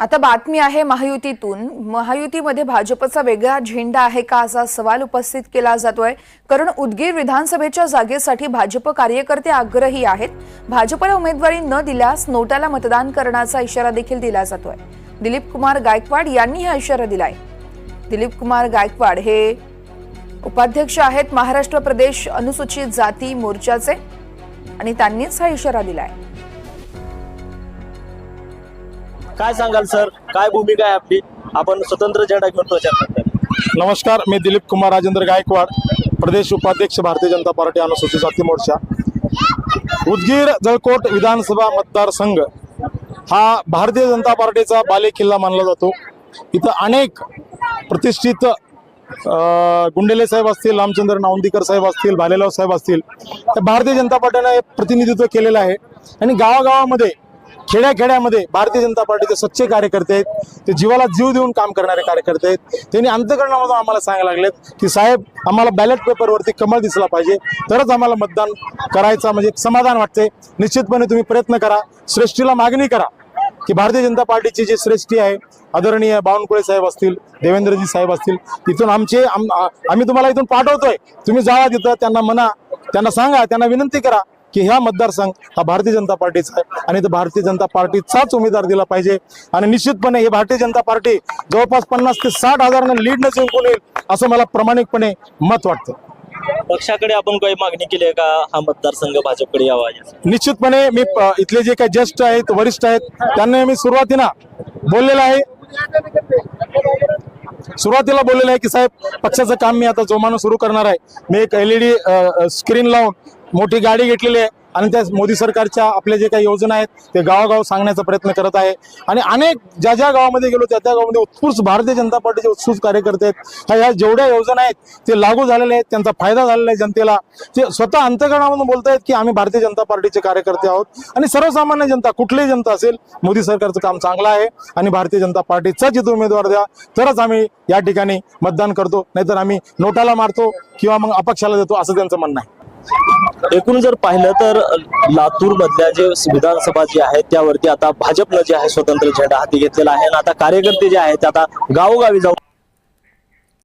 आता बातमी आहे महायुतीतून. महायुतीमध्ये भाजपचा वेगळा झेंडा आहे का असा सवाल उपस्थित केला जातोय. कारण उदगीर विधानसभेच्या जागेसाठी भाजप कार्यकर्ते आग्रही आहेत. भाजपला उमेदवारी न दिल्यास नोटाला मतदान करण्याचा इशारा देखील दिला जातोय. दिलीप कुमार गायकवाड यांनी हा इशारा दिलाय. दिलीप कुमार गायकवाड हे उपाध्यक्ष आहेत महाराष्ट्र प्रदेश अनुसूचित जाती मोर्चाचे आणि त्यांनीच हा इशारा दिलाय. काय सांगाल सर? काय भूमिका आहे आपली? आपण स्वतंत्र झेंडा घेऊन प्रचार नमस्कार मी दिलीप कुमार राजेंद्र गायकवाड प्रदेश उपाध्यक्ष भारतीय जनता पार्टी अनुसूचित जाती मोर्चा. उदगीर जळकोट विधानसभा मतदारसंघ हा भारतीय जनता पार्टीचा बालेकिल्ला मानला जातो. इथं अनेक प्रतिष्ठित गुंडेले साहेब असतील रामचंद्र नावंदीकर साहेब असतील भालेराव साहेब असतील तर भारतीय जनता पार्टीनं प्रतिनिधित्व केलेलं आहे. आणि गावागावामध्ये खेड्याखेड्यामध्ये भारतीय जनता पार्टीचे सच्चे कार्यकर्ते आहेत. ते जीवाला जीव देऊन काम करणारे कार्यकर्ते आहेत. त्यांनी अंतकरणामधून आम्हाला सांगायला लागलेत की साहेब आम्हाला बॅलेट पेपरवरती कमळ दिसला पाहिजे. तरच आम्हाला मतदान करायचा म्हणजे समाधान वाटते निश्चितपणे तुम्ही प्रयत्न करा. श्रेष्ठीला मागणी करा की भारतीय जनता पार्टीची जी श्रेष्ठी आहे आदरणीय बावनकुळे साहेब असतील देवेंद्रजी साहेब असतील तिथून आमचे आम्ही तुम्हाला इथून पाठवतोय. तुम्ही जावा तिथं त्यांना म्हणा त्यांना सांगा त्यांना विनंती करा. की ह्या मतदारसंघ हा भारतीय जनता पार्टीचा आहे आणि तो भारतीय जनता पार्टीचाच उमेदवार दिला पाहिजे. आणि निश्चितपणे ही भारतीय जनता पार्टी जवळपास पन्नास ते साठ हजारांना लीड न जिंकून येईल असं मला प्रामाणिकपणे मत वाटतं. पक्षाकडे आपण काही मागणी केली आहे का हा मतदारसंघ भाजपकडे यावा? निश्चितपणे मी इथले जे काही ज्येष्ठ आहेत वरिष्ठ आहेत त्यांना मी सुरुवातीला बोललेलं आहे. सुरुवातीला बोललेलं आहे की साहेब पक्षाचं काम मी आता जोमानं सुरू करणार आहे. मी एक एलईडी स्क्रीन लावून मोठी गाडी घेतलेली आहे आणि त्या मोदी सरकारच्या आपल्या जे काही योजना आहेत ते गावागाव सांगण्याचा प्रयत्न करत आहे. आणि अनेक ज्या ज्या गावामध्ये गेलो त्या त्या गावामध्ये उत्स्फूर्त भारतीय जनता पार्टीचे उत्स्फूर्त कार्यकर्ते आहेत. ह्या ह्या जेवढ्या योजना आहेत ते लागू झालेले आहेत त्यांचा फायदा झालेला आहे जनतेला. ते स्वतः अंतकरणामधून आहेत की आम्ही भारतीय जनता पार्टीचे कार्यकर्ते आहोत. आणि सर्वसामान्य जनता कुठलीही जनता असेल मोदी सरकारचं काम चांगलं आहे आणि भारतीय जनता पार्टीचाच जिथे उमेदवार द्या. तरच आम्ही या ठिकाणी मतदान करतो. नाहीतर आम्ही नोटाला मारतो किंवा मग अपक्षाला देतो असं त्यांचं म्हणणं आहे. एकूण जर पाहिलं तर लातूर मधल्या जे विधानसभा जी आहे त्यावरती आता भाजपनं जे आहे स्वतंत्र झेंडा हाती घेतलेला आहे. आणि आता कार्यकर्ते जे आहेत ते आता गावोगावी जाऊन